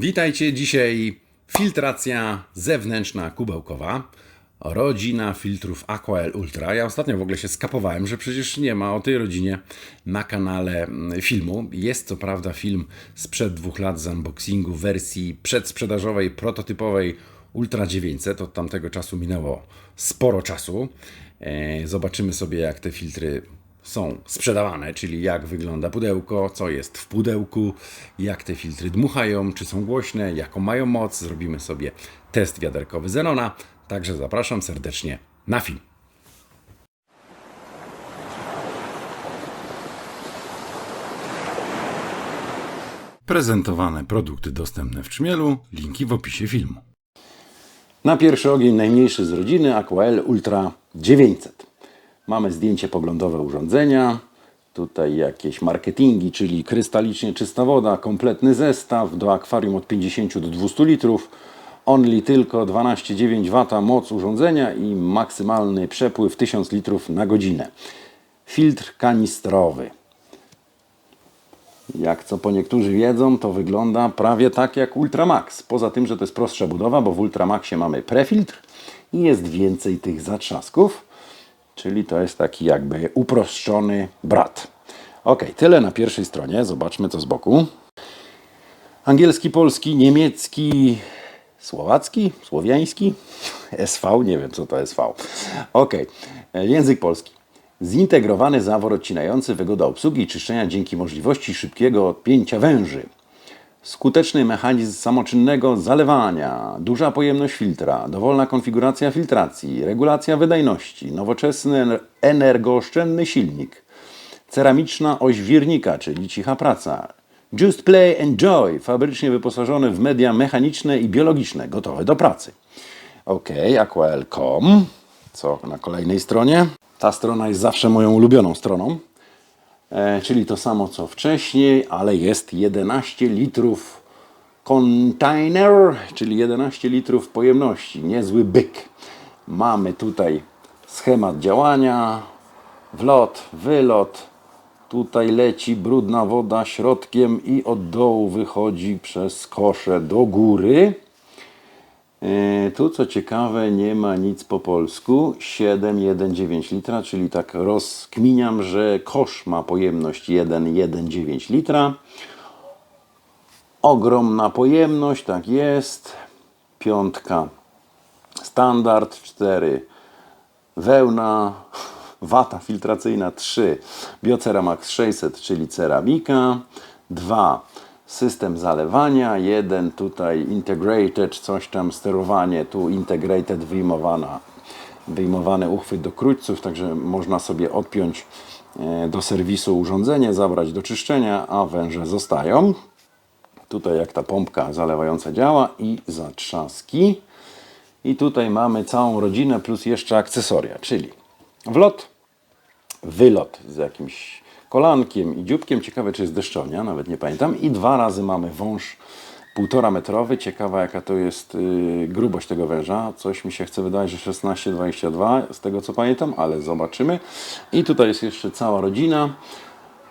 Witajcie dzisiaj. Filtracja zewnętrzna kubełkowa. Rodzina filtrów Aquael Ultra. Ja ostatnio w ogóle się skapowałem, że przecież nie ma o tej rodzinie na kanale mm, filmu. Jest co prawda film sprzed dwóch lat z unboxingu wersji przedsprzedażowej, prototypowej Ultra 900. Od tamtego czasu minęło sporo czasu. E, Zobaczymy sobie, jak te filtry są sprzedawane, czyli jak wygląda pudełko, co jest w pudełku, jak te filtry dmuchają, czy są głośne, jaką mają moc. Zrobimy sobie test wiaderkowy Zenona, także zapraszam serdecznie na film. Prezentowane produkty dostępne w Czmielu, linki w opisie filmu. Na pierwszy ogień najmniejszy z rodziny Aquael Ultra 900. Mamy zdjęcie poglądowe urządzenia. Tutaj jakieś marketingi, czyli krystalicznie czysta woda, kompletny zestaw do akwarium od 50 do 200 litrów. Only tylko 12,9 W moc urządzenia i maksymalny przepływ 1000 litrów na godzinę. Filtr kanistrowy. Jak co po niektórzy wiedzą, to wygląda prawie tak jak Ultramax. Poza tym, że to jest prostsza budowa, bo w Ultramaxie mamy prefiltr i jest więcej tych zatrzasków, czyli to jest taki jakby uproszczony brat. Ok, tyle na pierwszej stronie. Zobaczmy co z boku. Angielski, polski, niemiecki, słowacki, słowiański, SV, nie wiem co to SV. Ok, język polski. Zintegrowany zawór odcinający wygoda obsługi i czyszczenia dzięki możliwości szybkiego odpięcia węży. Skuteczny mechanizm samoczynnego zalewania, duża pojemność filtra, dowolna konfiguracja filtracji, regulacja wydajności, nowoczesny ener- energooszczędny silnik, ceramiczna oś wirnika, czyli cicha praca. Just Play Enjoy, fabrycznie wyposażony w media mechaniczne i biologiczne, gotowe do pracy. Ok, aquael.com, co na kolejnej stronie. Ta strona jest zawsze moją ulubioną stroną, czyli to samo co wcześniej, ale jest 11 litrów container, czyli 11 litrów pojemności, niezły byk. Mamy tutaj schemat działania, wlot, wylot, tutaj leci brudna woda środkiem i od dołu wychodzi przez kosze do góry. E, Tu co ciekawe nie ma nic po polsku. 7,19 litra, czyli tak rozkminiam, że kosz ma pojemność 1,19 litra. Ogromna pojemność, tak jest. Piątka. Standard, 4 wełna, wata filtracyjna 3, Bioceramax 600, czyli ceramika, 2 system zalewania, jeden tutaj integrated, coś tam sterowanie, tu integrated wyjmowana, wyjmowany uchwyt do krójców, także można sobie odpiąć e, do serwisu urządzenie, zabrać do czyszczenia, a węże zostają. Tutaj jak ta pompka zalewająca działa i zatrzaski. I tutaj mamy całą rodzinę plus jeszcze akcesoria, czyli wlot, wylot z jakimś kolankiem i dzióbkiem. Ciekawe, czy jest deszczownia, nawet nie pamiętam. I dwa razy mamy wąż półtora metrowy. Ciekawa, jaka to jest yy, grubość tego węża. Coś mi się chce wydawać, że 16,22 z tego co pamiętam, ale zobaczymy. I tutaj jest jeszcze cała rodzina.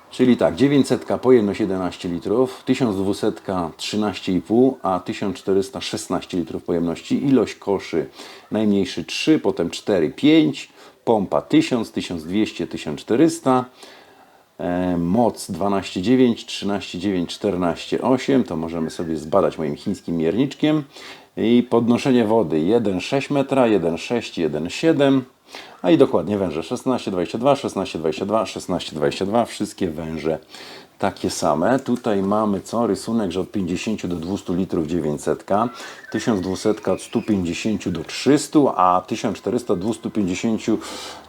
Czyli tak, 900 pojemność 11 litrów, 1200 13,5, a 1400 16 litrów pojemności. Ilość koszy najmniejszy 3, potem 4, 5, pompa 1000, 1200, 1400. E, moc 12,9, 13,9, 14,8 to możemy sobie zbadać moim chińskim mierniczkiem. I podnoszenie wody 1,6 metra, 1,6, 1,7 a i dokładnie węże 16,22, 16,22, 16,22 wszystkie węże takie same. Tutaj mamy co? Rysunek, że od 50 do 200 litrów 900, 1200 od 150 do 300, a 1400 od 250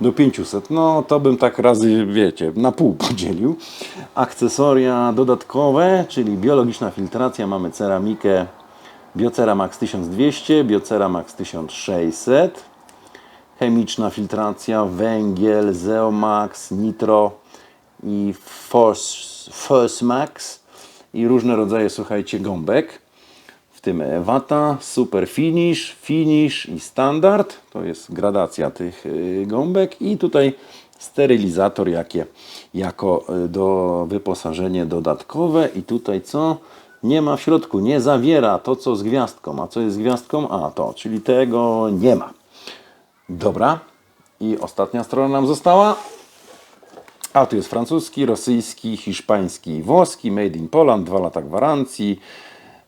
do 500. No to bym tak razy, wiecie, na pół podzielił. Akcesoria dodatkowe, czyli biologiczna filtracja, mamy ceramikę Bioceramax 1200, Bioceramax 1600, chemiczna filtracja, węgiel, Zeomax, Nitro i Force, Force Max i różne rodzaje, słuchajcie, gąbek. W tym wata, super finish, finish i standard. To jest gradacja tych y, gąbek i tutaj sterylizator jakie, jako y, do wyposażenie dodatkowe i tutaj co? nie ma w środku, nie zawiera to, co z gwiazdką. A co jest z gwiazdką? A to, czyli tego nie ma. Dobra. I ostatnia strona nam została. A tu jest francuski, rosyjski, hiszpański włoski. Made in Poland, dwa lata gwarancji.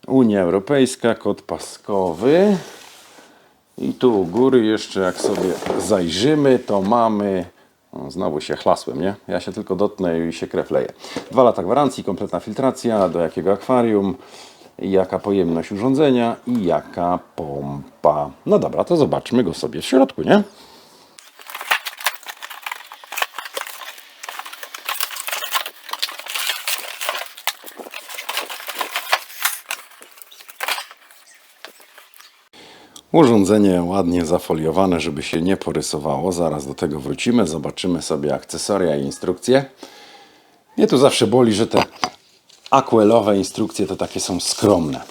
Unia Europejska, kod paskowy. I tu u góry jeszcze jak sobie zajrzymy, to mamy... O, znowu się chlasłem, nie? Ja się tylko dotknę i się krew leje. Dwa lata gwarancji, kompletna filtracja, do jakiego akwarium, jaka pojemność urządzenia i jaka pompa. No dobra, to zobaczmy go sobie w środku, nie? Urządzenie ładnie zafoliowane, żeby się nie porysowało. Zaraz do tego wrócimy. Zobaczymy sobie akcesoria i instrukcje. Mnie tu zawsze boli, że te aquelowe instrukcje to takie są skromne.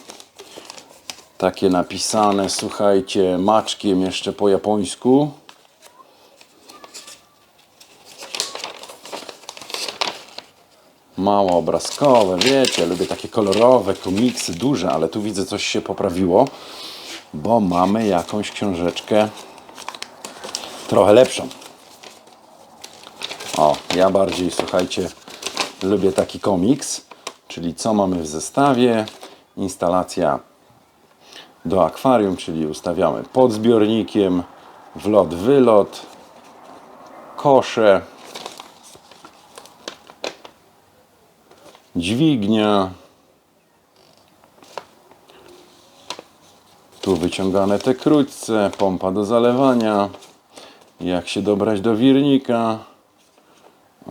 Takie napisane, słuchajcie, maczkiem jeszcze po japońsku. Mało obrazkowe, wiecie, lubię takie kolorowe komiksy, duże, ale tu widzę coś się poprawiło bo mamy jakąś książeczkę trochę lepszą. O, ja bardziej, słuchajcie, lubię taki komiks, czyli co mamy w zestawie. Instalacja do akwarium, czyli ustawiamy pod zbiornikiem, wlot, wylot, kosze, dźwignia, Tu wyciągane te krótce, pompa do zalewania, jak się dobrać do wirnika.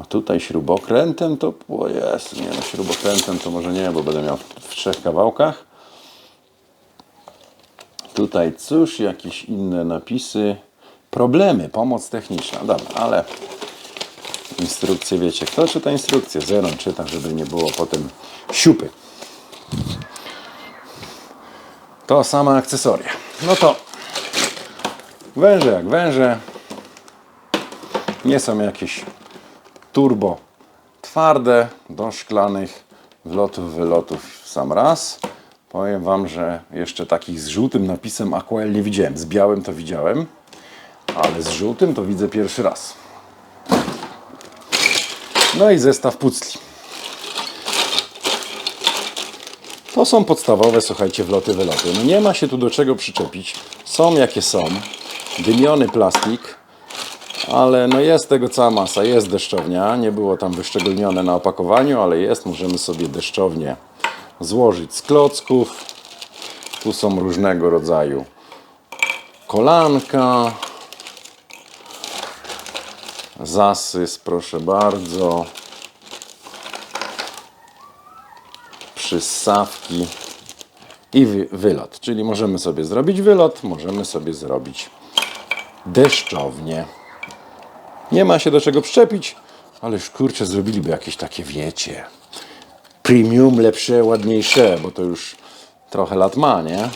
A tutaj śrubokrętem to, o jest, nie no śrubokrętem to może nie, bo będę miał w trzech kawałkach. Tutaj cóż, jakieś inne napisy. Problemy, pomoc techniczna. Dobra, ale instrukcje wiecie. Kto czyta instrukcję? Zero czyta, żeby nie było potem siupy. To same akcesoria. No to węże jak węże. Nie są jakieś turbo twarde do szklanych wlotów, wylotów w sam raz. Powiem Wam, że jeszcze takich z żółtym napisem Aquel nie widziałem. Z białym to widziałem, ale z żółtym to widzę pierwszy raz. No i zestaw pucli. To są podstawowe, słuchajcie, wloty, wyloty. No nie ma się tu do czego przyczepić. Są jakie są. Dymiony plastik, ale no jest tego cała masa. Jest deszczownia. Nie było tam wyszczególnione na opakowaniu, ale jest. Możemy sobie deszczownię złożyć z klocków. Tu są różnego rodzaju kolanka. Zasys, proszę bardzo. przyssawki i wy, wylot. Czyli możemy sobie zrobić wylot, możemy sobie zrobić deszczownię. Nie ma się do czego przyczepić, ale już kurczę, zrobiliby jakieś takie, wiecie, premium, lepsze, ładniejsze, bo to już trochę lat ma, nie?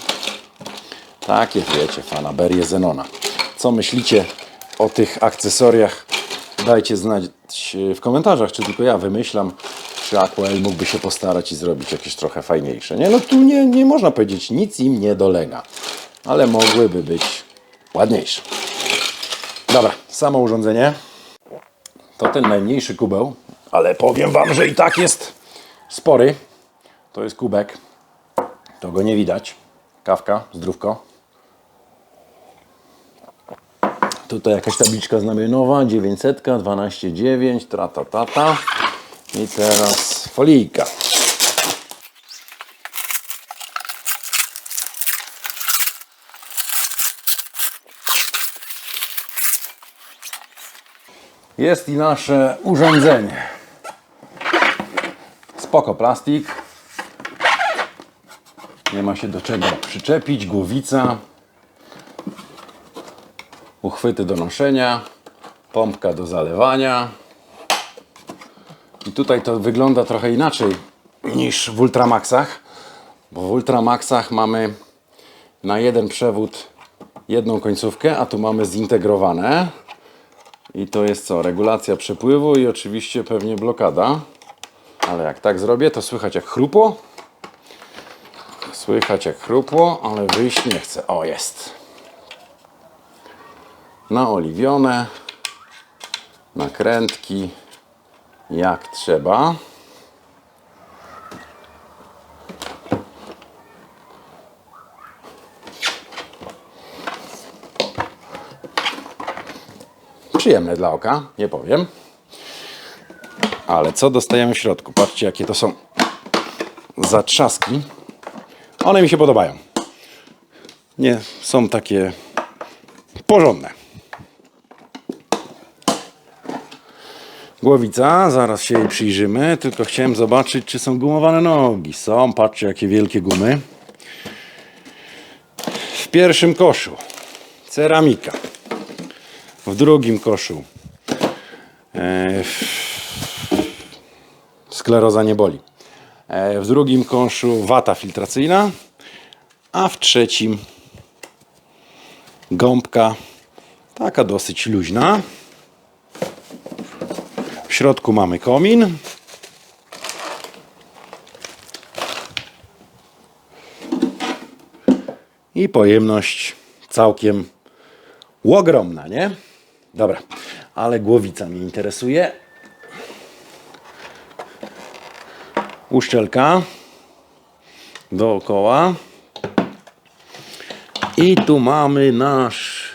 Takie, wiecie, fanaberie Zenona. Co myślicie o tych akcesoriach? Dajcie znać w komentarzach, czy tylko ja wymyślam, czy Aquel mógłby się postarać i zrobić jakieś trochę fajniejsze. Nie, no tu nie, nie można powiedzieć, nic im nie dolega, ale mogłyby być ładniejsze. Dobra, samo urządzenie. To ten najmniejszy kubeł, ale powiem Wam, że i tak jest spory. To jest kubek. To go nie widać. Kawka, zdrówko. Tutaj jakaś tabliczka znamionowa, 900, 12,9, tra ta ta ta. I teraz folijka. Jest i nasze urządzenie. Spoko plastik. Nie ma się do czego przyczepić. Głowica. Uchwyty do noszenia. Pompka do zalewania. I tutaj to wygląda trochę inaczej niż w Ultramaxach, bo w Ultramaxach mamy na jeden przewód jedną końcówkę, a tu mamy zintegrowane. I to jest co? Regulacja przepływu i oczywiście pewnie blokada. Ale jak tak zrobię, to słychać jak chrupo. Słychać jak chrupło, ale wyjść nie chce. O, jest. Naoliwione. Nakrętki. Jak trzeba. Przyjemne dla oka, nie powiem. Ale co dostajemy w środku? Patrzcie, jakie to są zatrzaski. One mi się podobają. Nie, są takie porządne. Głowica, zaraz się jej przyjrzymy, tylko chciałem zobaczyć, czy są gumowane nogi. Są, patrzcie, jakie wielkie gumy. W pierwszym koszu ceramika. W drugim koszu e, skleroza nie boli. E, W drugim koszu wata filtracyjna, a w trzecim gąbka taka dosyć luźna. W środku mamy komin. I pojemność całkiem ogromna, nie? Dobra, ale głowica mnie interesuje. Uszczelka dookoła. I tu mamy nasz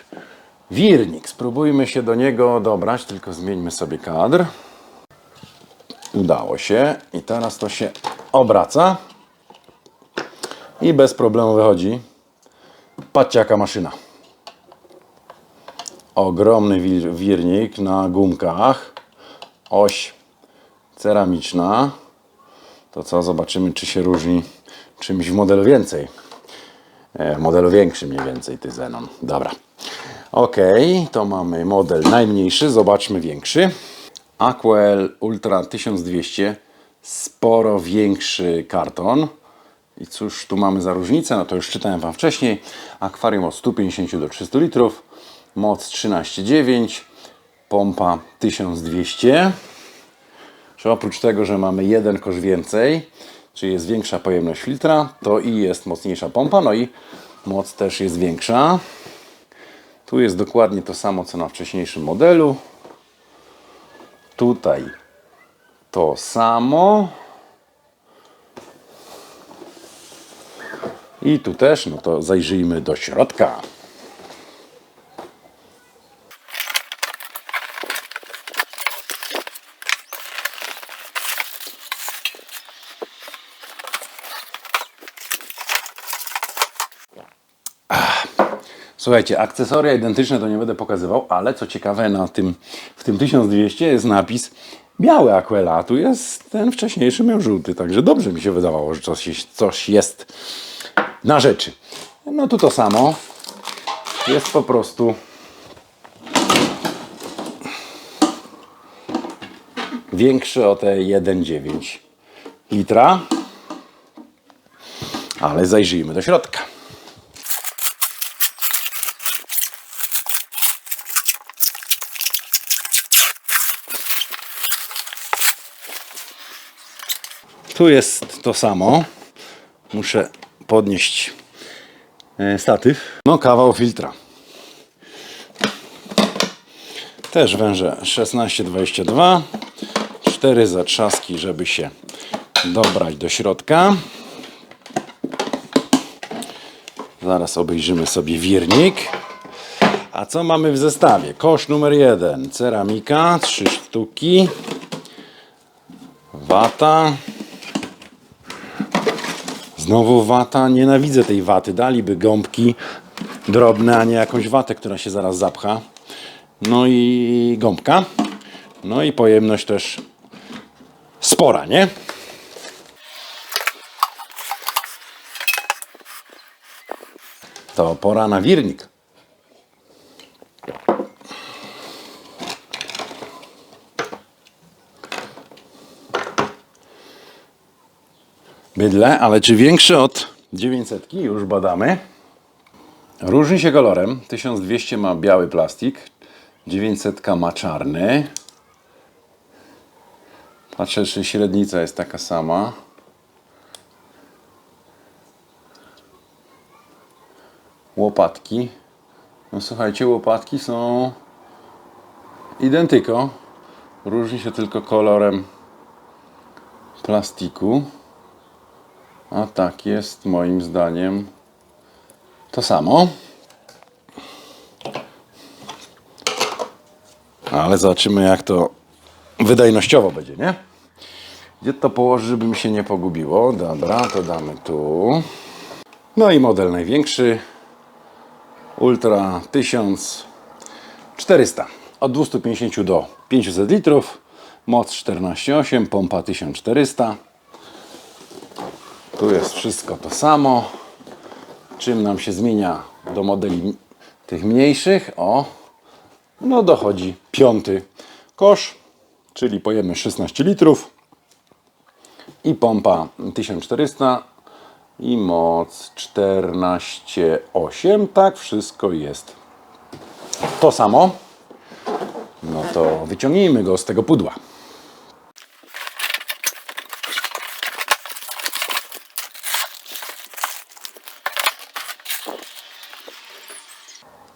wirnik. Spróbujmy się do niego dobrać, tylko zmieńmy sobie kadr. Udało się. I teraz to się obraca. I bez problemu wychodzi. Patrzcie jaka maszyna. Ogromny wir- wirnik na gumkach. Oś ceramiczna. To co? Zobaczymy, czy się różni czymś w modelu więcej. E, W modelu większym mniej więcej, ty Zenon. Dobra. Ok, to mamy model najmniejszy. Zobaczmy większy. Aquel Ultra 1200. Sporo większy karton. I cóż tu mamy za różnicę? No to już czytałem Wam wcześniej. Akwarium od 150 do 300 litrów. Moc 13,9. Pompa 1200. Że oprócz tego, że mamy jeden kosz więcej, czyli jest większa pojemność filtra, to i jest mocniejsza pompa, no i moc też jest większa. Tu jest dokładnie to samo, co na wcześniejszym modelu. Tutaj to samo. I tu też, no to zajrzyjmy do środka. Słuchajcie, akcesoria identyczne to nie będę pokazywał, ale co ciekawe, na tym, w tym 1200 jest napis biały Aquela, a tu jest ten wcześniejszy miał żółty, także dobrze mi się wydawało, że coś, coś jest na rzeczy. No tu to samo. Jest po prostu większy o te 1,9 litra. Ale zajrzyjmy do środka. Tu jest to samo. Muszę podnieść e, statyw. No, kawał filtra. Też węże 16-22. Cztery zatrzaski, żeby się dobrać do środka. Zaraz obejrzymy sobie wirnik. A co mamy w zestawie? Kosz numer jeden. Ceramika, trzy sztuki. Wata. Znowu wata. Nienawidzę tej waty. Daliby gąbki drobne, a nie jakąś watę, która się zaraz zapcha. No i gąbka. No i pojemność też spora, nie? To pora na wirnik. Bydle, ale czy większy od 900? Już badamy. Różni się kolorem. 1200 ma biały plastik, 900 ma czarny. Patrzę, czy średnica jest taka sama. łopatki. No słuchajcie, łopatki są identyko. Różni się tylko kolorem plastiku. A tak jest moim zdaniem to samo. Ale zobaczymy jak to wydajnościowo będzie, nie? Gdzie to położyć, żeby mi się nie pogubiło? Dobra, to damy tu. No i model największy. Ultra 1400. Od 250 do 500 litrów. Moc 14,8, pompa 1400. Tu jest wszystko to samo. Czym nam się zmienia do modeli tych mniejszych? O, no dochodzi piąty kosz, czyli pojemność 16 litrów i pompa 1400 i moc 14,8. Tak, wszystko jest to samo. No to wyciągnijmy go z tego pudła.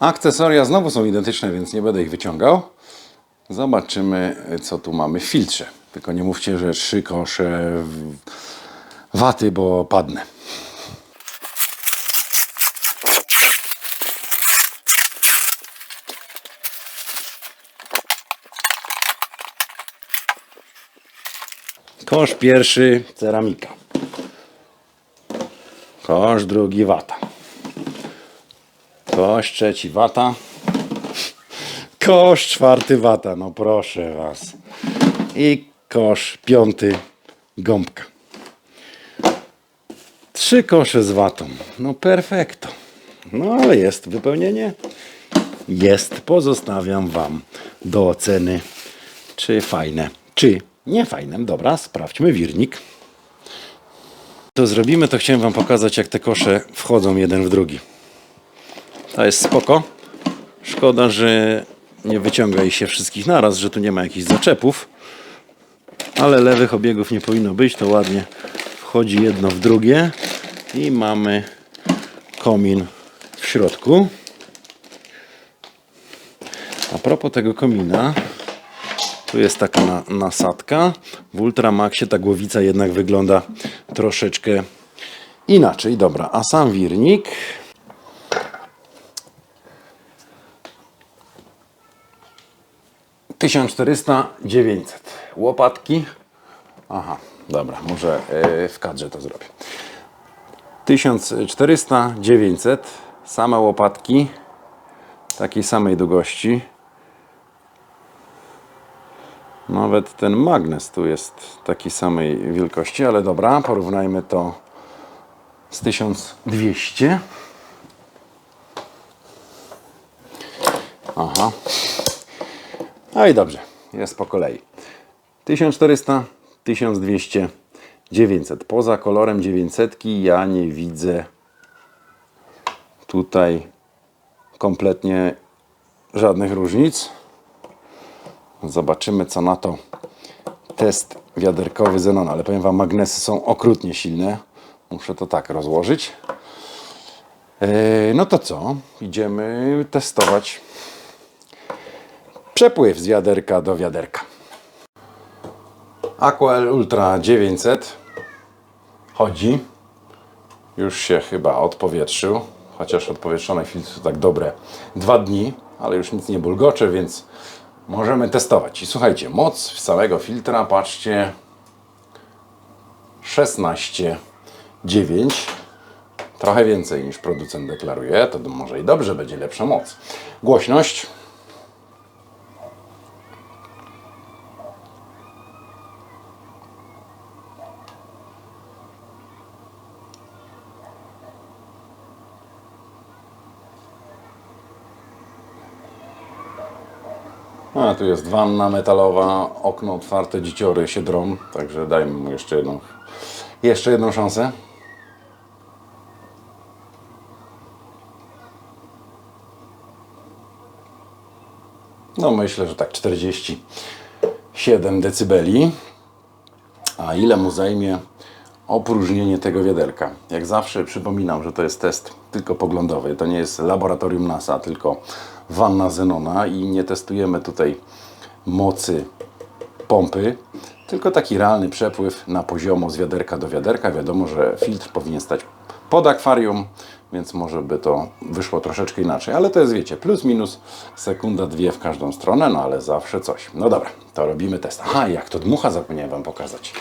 Akcesoria znowu są identyczne, więc nie będę ich wyciągał. Zobaczymy, co tu mamy w filtrze. Tylko nie mówcie, że trzy kosze waty, bo padnę. Kosz pierwszy ceramika. Kosz drugi wata. Kosz trzeci wata. Kosz czwarty wata, no proszę was. I kosz piąty gąbka. Trzy kosze z watą. No perfekto. No ale jest wypełnienie. Jest. Pozostawiam wam do oceny, czy fajne, czy nie fajne. Dobra, sprawdźmy wirnik. To zrobimy, to chciałem wam pokazać, jak te kosze wchodzą jeden w drugi. To jest spoko. Szkoda, że nie wyciąga ich się wszystkich naraz, że tu nie ma jakichś zaczepów. Ale lewych obiegów nie powinno być. To ładnie wchodzi jedno w drugie. I mamy komin w środku. A propos tego komina, tu jest taka na, nasadka. W Ultramaxie ta głowica jednak wygląda troszeczkę inaczej. Dobra, a sam wirnik 1400, 900. Łopatki. Aha, dobra, może e, w kadrze to zrobię. 1400, 900. Same łopatki takiej samej długości. Nawet ten magnes tu jest takiej samej wielkości, ale dobra, porównajmy to z 1200. Aha. No i dobrze, jest po kolei. 1400, 1200, 900. Poza kolorem 900 ja nie widzę tutaj kompletnie żadnych różnic. Zobaczymy co na to test wiaderkowy Zenon, ale powiem Wam, magnesy są okrutnie silne. Muszę to tak rozłożyć. Yy, No to co? Idziemy testować przepływ z wiaderka do wiaderka. Aquel Ultra 900 chodzi. Już się chyba odpowietrzył, chociaż odpowietrzone filtry to tak dobre dwa dni, ale już nic nie bulgocze, więc możemy testować. I słuchajcie, moc całego filtra, patrzcie, 16,9 trochę więcej niż producent deklaruje, to może i dobrze będzie lepsza moc. Głośność A, tu jest wanna metalowa, okno otwarte, dziciory się drą, także dajmy mu jeszcze jedną, jeszcze jedną szansę. No myślę, że tak 47 decybeli. A ile mu zajmie opróżnienie tego wiaderka. Jak zawsze przypominam, że to jest test tylko poglądowy. To nie jest laboratorium NASA, tylko wanna Zenona i nie testujemy tutaj mocy pompy, tylko taki realny przepływ na poziomo z wiaderka do wiaderka. Wiadomo, że filtr powinien stać pod akwarium, więc może by to wyszło troszeczkę inaczej, ale to jest, wiecie, plus minus sekunda, dwie w każdą stronę, no ale zawsze coś. No dobra, to robimy test. Aha, jak to dmucha, zapomniałem Wam pokazać.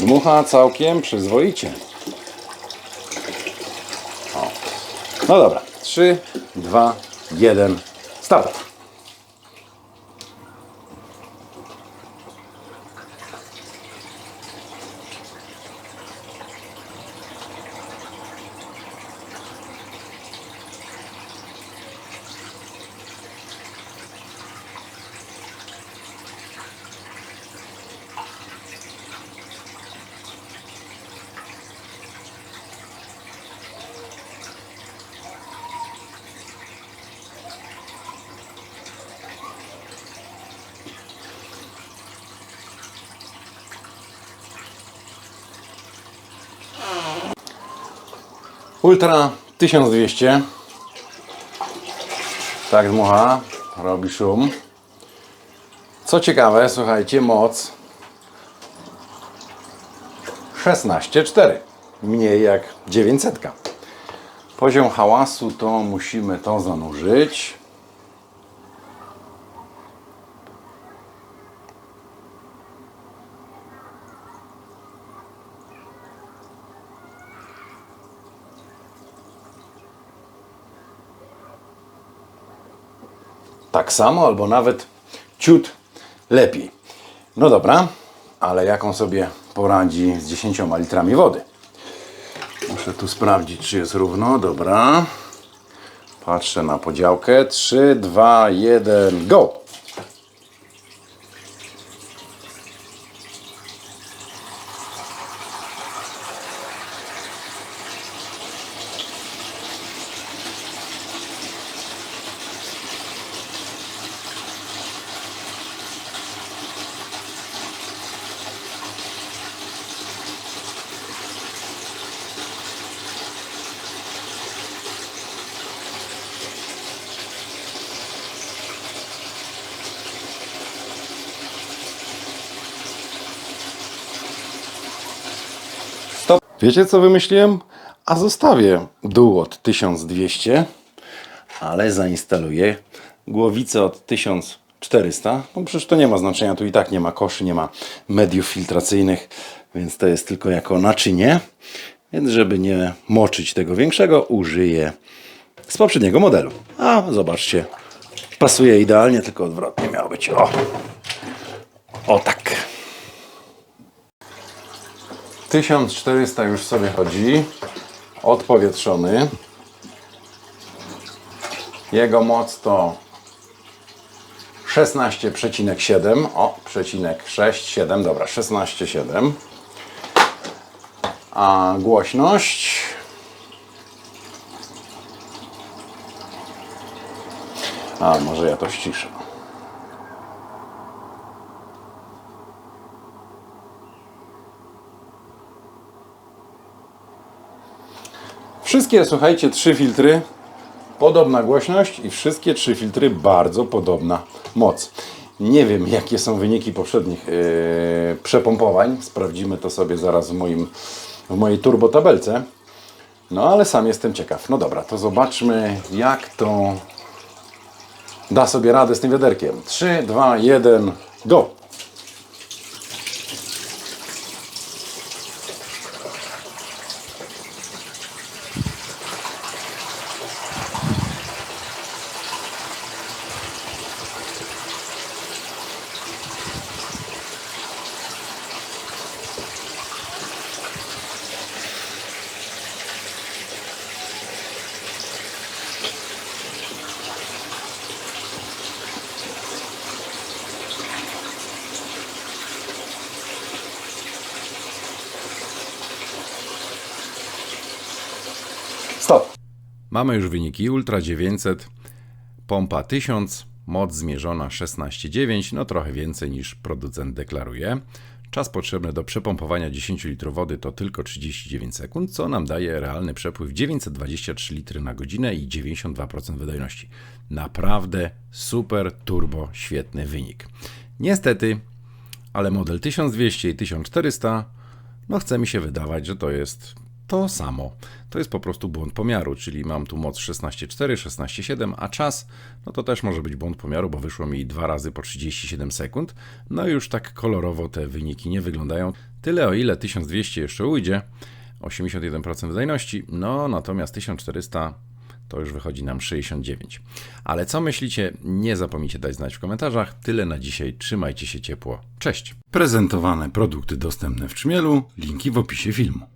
Dmucha całkiem przyzwoicie. O. No dobra, 3, 2, 1, start. Ultra 1200. Tak dmucha, robi szum. Co ciekawe, słuchajcie, moc 16,4. Mniej jak 900. Poziom hałasu to musimy to zanurzyć. Tak samo, albo nawet ciut lepiej. No dobra, ale jak on sobie poradzi z 10 litrami wody? Muszę tu sprawdzić, czy jest równo. Dobra. Patrzę na podziałkę. 3, 2, 1, go! Wiecie co wymyśliłem? A zostawię od 1200, ale zainstaluję głowicę od 1400. No przecież to nie ma znaczenia, tu i tak nie ma koszy, nie ma mediów filtracyjnych, więc to jest tylko jako naczynie. Więc żeby nie moczyć tego większego, użyję z poprzedniego modelu. A zobaczcie, pasuje idealnie, tylko odwrotnie miało być. O, o tak. 1400 już sobie chodzi. Odpowietrzony. Jego moc to 16,7. O, przecinek 6, 7, dobra, 16,7. A głośność. A, może ja to ściszę. Wszystkie, słuchajcie, trzy filtry, podobna głośność i wszystkie trzy filtry bardzo podobna moc. Nie wiem, jakie są wyniki poprzednich yy, przepompowań. Sprawdzimy to sobie zaraz w, moim, w mojej turbotabelce. No, ale sam jestem ciekaw. No dobra, to zobaczmy, jak to da sobie radę z tym wiaderkiem. 3, 2, 1, go! Mamy już wyniki Ultra 900, pompa 1000, moc zmierzona 16,9, no trochę więcej niż producent deklaruje. Czas potrzebny do przepompowania 10 litrów wody to tylko 39 sekund, co nam daje realny przepływ 923 litry na godzinę i 92% wydajności. Naprawdę super, turbo, świetny wynik. Niestety, ale model 1200 i 1400, no chce mi się wydawać, że to jest to samo. To jest po prostu błąd pomiaru, czyli mam tu moc 16,4, 16,7, a czas, no to też może być błąd pomiaru, bo wyszło mi dwa razy po 37 sekund. No i już tak kolorowo te wyniki nie wyglądają. Tyle o ile 1200 jeszcze ujdzie, 81% wydajności, no natomiast 1400 to już wychodzi nam 69. Ale co myślicie? Nie zapomnijcie dać znać w komentarzach. Tyle na dzisiaj. Trzymajcie się ciepło. Cześć. Prezentowane produkty dostępne w Czmielu. Linki w opisie filmu.